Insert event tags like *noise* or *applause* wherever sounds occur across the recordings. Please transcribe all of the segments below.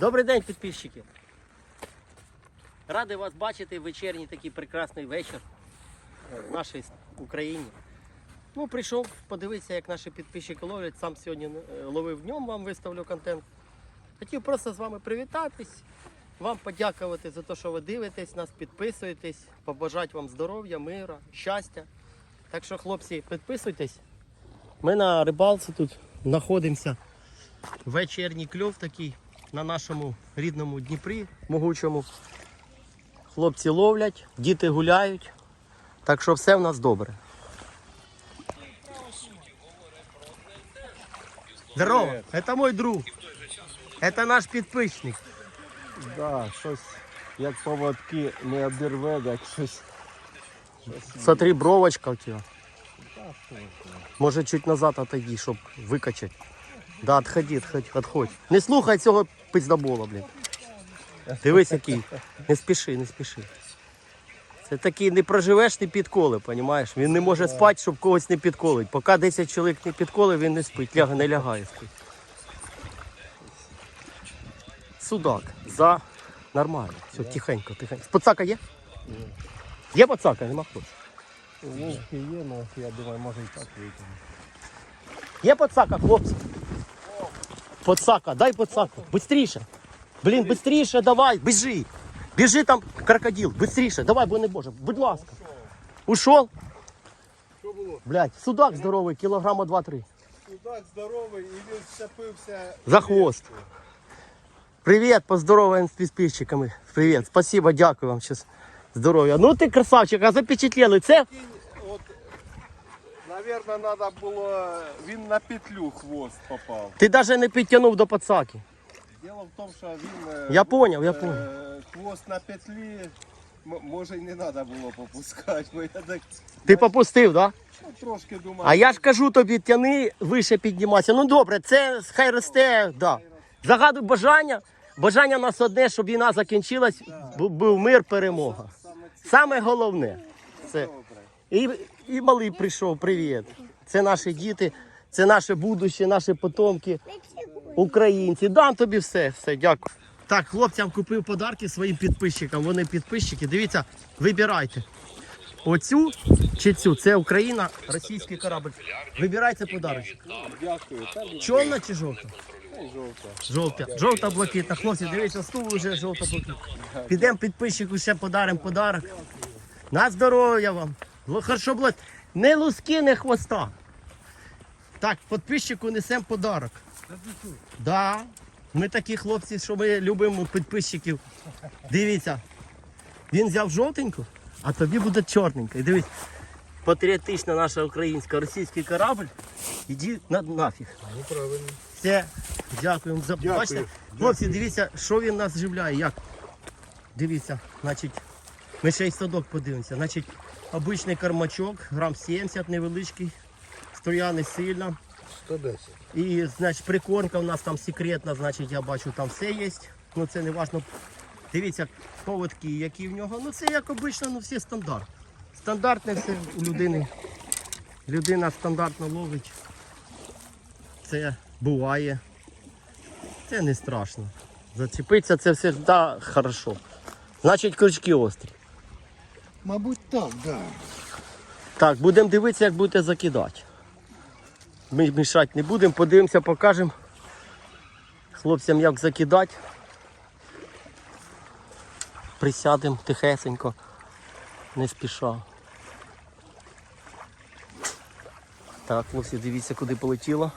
Добрий день, підписчики. Радий вас бачити в вечірній такий прекрасний вечір в нашій Україні. Ну, прийшов подивитися, як наші підписчики ловлять. Сам сьогодні е, ловив днем, вам виставлю контент. Хотів просто з вами привітатись, вам подякувати за те, що ви дивитесь, нас підписуєтесь, побажати вам здоров'я, мира, щастя. Так що, хлопці, підписуйтесь. Ми на рибалці тут знаходимося. Вечірній кльов такий на нашому рідному Дніпрі могучому. Хлопці ловлять, діти гуляють. Так що все в нас добре. Здорово, це мой друг. Це наш підписник. Да, щось як поводки не обірве, як щось. Смотри, бровочка у тебя. Може чуть назад отойди, щоб викачати. Да, отходи, отходь, отходь. Не слухай цього пиздобола, блін. Дивись, який. Не спіши, не спіши. Це такий не проживеш, не підколи, понімаєш? Він не може спати, щоб когось не підколить. Поки 10 чоловік не підколив, він не спить, ляга, не лягає спить. Судак. За нормально. Все, тихенько, тихенько. Пацака є? Є пацака, нема хто. Вовки є, але я думаю, може і так вийти. Є пацака, хлопці? Пацака, дай пацаку. Быстріше. Блін, быстріше давай, біжи. Біжи там, крокодил, быстріше, давай, бо не боже. Будь ласка. Ушов? Що було? Блядь, судак здоровий, кілограма 2-3. Судак здоровий і він вчепився. За хвост. Привіт, поздороваем з підписчиками. Привіт, спасибо, дякую вам. Щас. Здоров'я. Ну ти красавчик, а запечатлели. Це Навірно, треба було. Він на петлю хвост попав. ти навіть не підтягнув до пацаки. Діло в тому, що він. е, Я поняв, я е, поняв. Хвост на петлі. м- Може й не треба було попускати, бо я так Ти попустив, так? Да? ну, трошки думав. А я ж кажу тобі, тяни вище піднімайся. Ну добре, це хай росте. Да. Загадуй бажання. Бажання у нас одне, щоб війна закінчилась, бу- був мир, перемога. Саме головне. Це. І, і малий прийшов, привіт. Це наші діти, це наше будуще, наші потомки, українці. Дам тобі все, все, дякую. Так, хлопцям купив подарки своїм підписчикам. Вони підписчики. Дивіться, вибирайте. Оцю чи цю? Це Україна, російський корабль. Вибирайте подарочок. Чорна чи жовта? жовта. Жовта. Жовта блакитна. Хлопці, дивіться, стул вже жовта блакитна. Підемо підписчику ще подаримо подарок. На здоров'я вам. Ло- Хорошо було. Не луски, не хвоста. Так, підписчику несемо подарок. Да. Ми такі хлопці, що ми любимо підписчиків. Дивіться. Він взяв жовтеньку, а тобі буде чорненька. І дивись, патріотична наша українська російський корабль. Іди на нафіг. Ну правильно. Все, дякуємо за Дякую. Бачите, хлопці, дивіться, що він нас живляє. Як? Дивіться, значить, ми ще й садок подивимося. Значить, обичний кармачок, грам 70 невеличкий, струя не сильна. 110. І, значить, прикормка у нас там секретна, значить, я бачу, там все є. Ну це не важно. Дивіться, поводки, які в нього. Ну це як обично, ну всі стандарт. Стандартне все у людини. Людина стандартно ловить. Це буває. Це не страшно. Зачепитися це все да, хорошо. Значить, крючки острі. Мабуть, так, да. Так, будемо дивитися, як будете закидати. Ми мішати не будемо, подивимося, покажемо хлопцям, як закидати. Присядемо тихесенько, не спіша. Так, хлопці, дивіться, куди полетіло.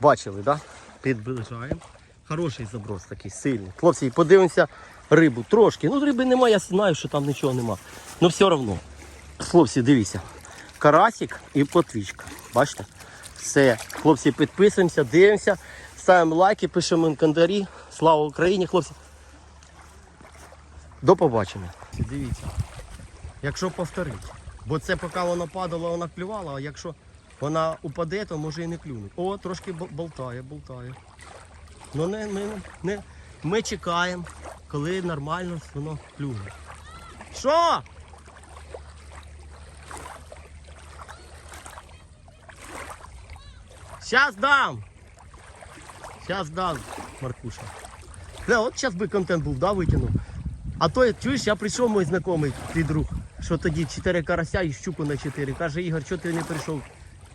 Бачили, так? Да? Підближаємо. Хороший заброс такий, сильний. Хлопці, подивимося рибу трошки. Ну, риби немає, я знаю, що там нічого нема. Ну все одно. Хлопці, дивіться. Карасик і плотвічка. Бачите? Все. Хлопці, підписуємося, дивимося, ставимо лайки, пишемо коментарі. Слава Україні, хлопці. До побачення. Дивіться. Якщо повторити. Бо це поки вона падала, вона клювала, а якщо вона упаде, то може і не клюне. О, трошки болтає, болтає. Ну не, ми, не, ми чекаємо, коли нормально воно клюне. Що? Сейчас дам. Сейчас дам, Маркуша. Бля, от зараз би контент був, да, витягнув. А то, чуєш, я прийшов мій знайомий, твій друг, що тоді 4 карася і щуку на 4. Каже, Ігор, чого ти не прийшов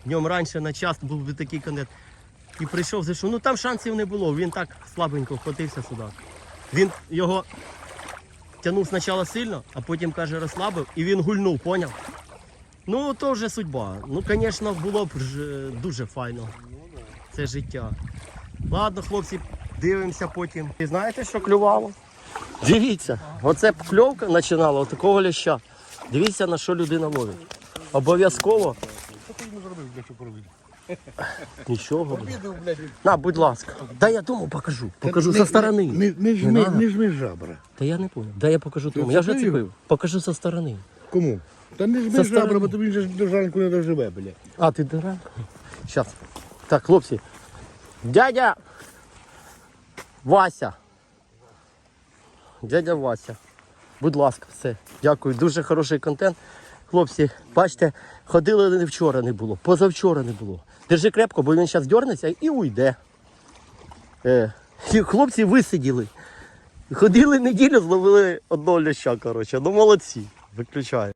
днем раніше на час, був би такий контент. І прийшов, зайшов. Ну там шансів не було, він так слабенько вхватився сюди. Він його тягнув спочатку сильно, а потім, каже, розслабив і він гульнув, поняв? Ну, то вже судьба. Ну, звісно, було б дуже файно. Це життя. Ладно, хлопці, дивимося потім. І знаєте, що клювало? Дивіться, оце кльовка починала от такого ляща. Дивіться, на що людина ловить. Обов'язково. Що ти не зробив, що поробив? *laughs* Нічого. Блядь. На, будь ласка. Да я тому покажу. Покажу со сторони. Не, не, Не жми, надо. жми жабра. Та я не понял. Да я покажу тому. Я вже цепив. Покажу со сторони. Кому? Та не Со жми сторони. жабра, бо тобі вже до жанку не доживе, блядь. А, ти дурак? Щас. Так, хлопці. Дядя Вася. Дядя Вася. Будь ласка, все. Дякую. Дуже хороший контент. Хлопці, бачите, ходили не вчора не було, позавчора не було. Держи крепко, бо він зараз дернеться і уйде. Е, і хлопці висиділи. Ходили неділю, зловили одного ляща, коротше. Ну молодці. Виключаю.